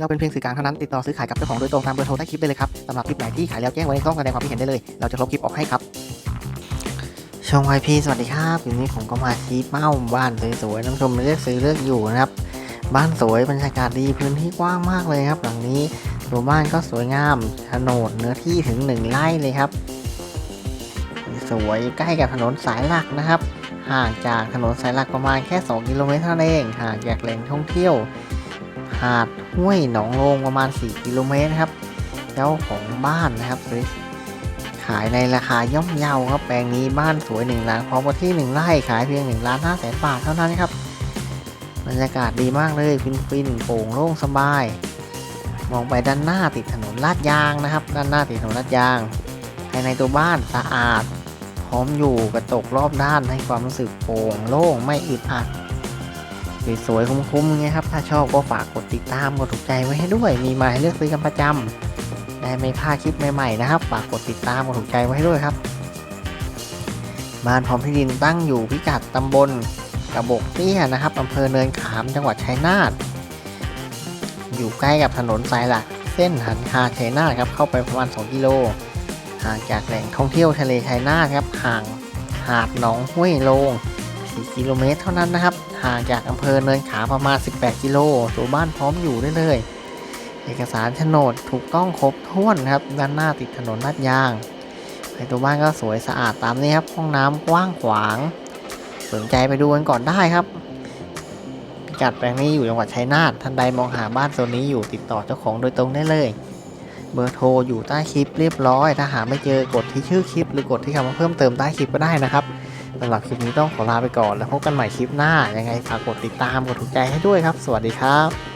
เราเป็นเพียงสื่อกลางเท่านั้นติดต่อซื้อขายกับเจ้าของโดยตรงตามเบอร์โทรใต้คลิปได้เลยครับสำหรับคลิปไหนที่ขายแล้วแจ้งไว้ในช่องแสดงความคิดเห็นได้เลย เราจะลบคลิปออกให้ครับชมไอพีสวัสดีครับวันนี้ผมก็มาชี้เป้าบ้านสวยๆน้ำชมเลือกซื้อเลือกอยู่นะครับบ้านสวยบรรยากาศดีพื้นที่กว้างมากเลยครับ หลังนี้ตัวบ้านก็สวยงามโฉนดเนื้อที่ถึงหนึ่งไร่เลยครับ สวยใกล้กับถนนสายหลักนะครับ ห่างจากถนนสายหลักประมาณแค่ 2 กิโลเมตรเท่านั้นเองห่างจากแหล่งท่องเที่ยว หาดห้วยหนองโลงประมาณ 4 กิโลเมตรครับเจ้าของบ้านนะครับขายในราคาย่อมเยาครับแปลงนี้บ้านสวย1หลังพร้อมกับที่1ไร่ขายเพียง1ล้าน5แสนบาทเท่านั้นครับบรรยากาศดีมากเลยฟินฟินโปร่งโล่งสบาย มองไปด้านหน้าติดถนนลาดยางนะครับ ด้านหน้าติดถนนลาดยาง ภายในตัวบ้านสะอาดพร้อมอยู่กระจกรอบด้านให้ความรู้สึกโปร่งโล่งไม่อึดอัด สวยๆคุ้มๆไงครับ ถ้าชอบก็ฝากกดติดตามกดถูกใจไว้ให้ด้วย มีมาให้เลือกซื้อกันประจำได้ไม่พลาดคลิปใหม่ๆนะครับ ฝากกดติดตามกดถูกใจไว้ให้ด้วยครับ บ้านพร้อมที่ดินตั้งอยู่พิกัดตำบลกระบอกเตี้ยนะครับอำเภอเนินขามจังหวัดชัยนาทอยู่ใกล้กับถนนสายหลัก เส้นหันคาชัยนาทครับเข้าไปประมาณ 2 กิโลห่างจากแหล่งท่องเที่ยวทะเลชัยนาทครับห่างหาดหนองห้วยโลง 4 กิโลเมตรเท่านั้นนะครับ ห่างจากอำเภอเนินขามประมาณ 18 กิโลตัวบ้านพร้อมอยู่ได้เลย เอกสารโฉนดถูกต้องครบถ้วนครับ ด้านหน้าติดถนนลาดยางในตัวบ้านก็สวยสะอาดตามนี้ครับ ห้องน้ำกว้างขวาง สนใจไปดูกันก่อนได้ครับพิกัดแปลงนี้อยู่จังหวัดชัยนาท ท่านใดมองหาบ้านโซนนี้อยู่ติดต่อเจ้าของโดยตรงได้เลยเบอร์โทรอยู่ใต้คลิปเรียบร้อย ถ้าหาไม่เจอกดที่ชื่อคลิป หรือกดที่คำว่าเพิ่มเติมใต้คลิปก็ได้นะครับ สำหรับคลิปนี้ต้องขอลาไปก่อน แล้วพบกันใหม่คลิปหน้า ยังไงฝากกดติดตามกดถูกใจให้ด้วยครับ สวัสดีครับ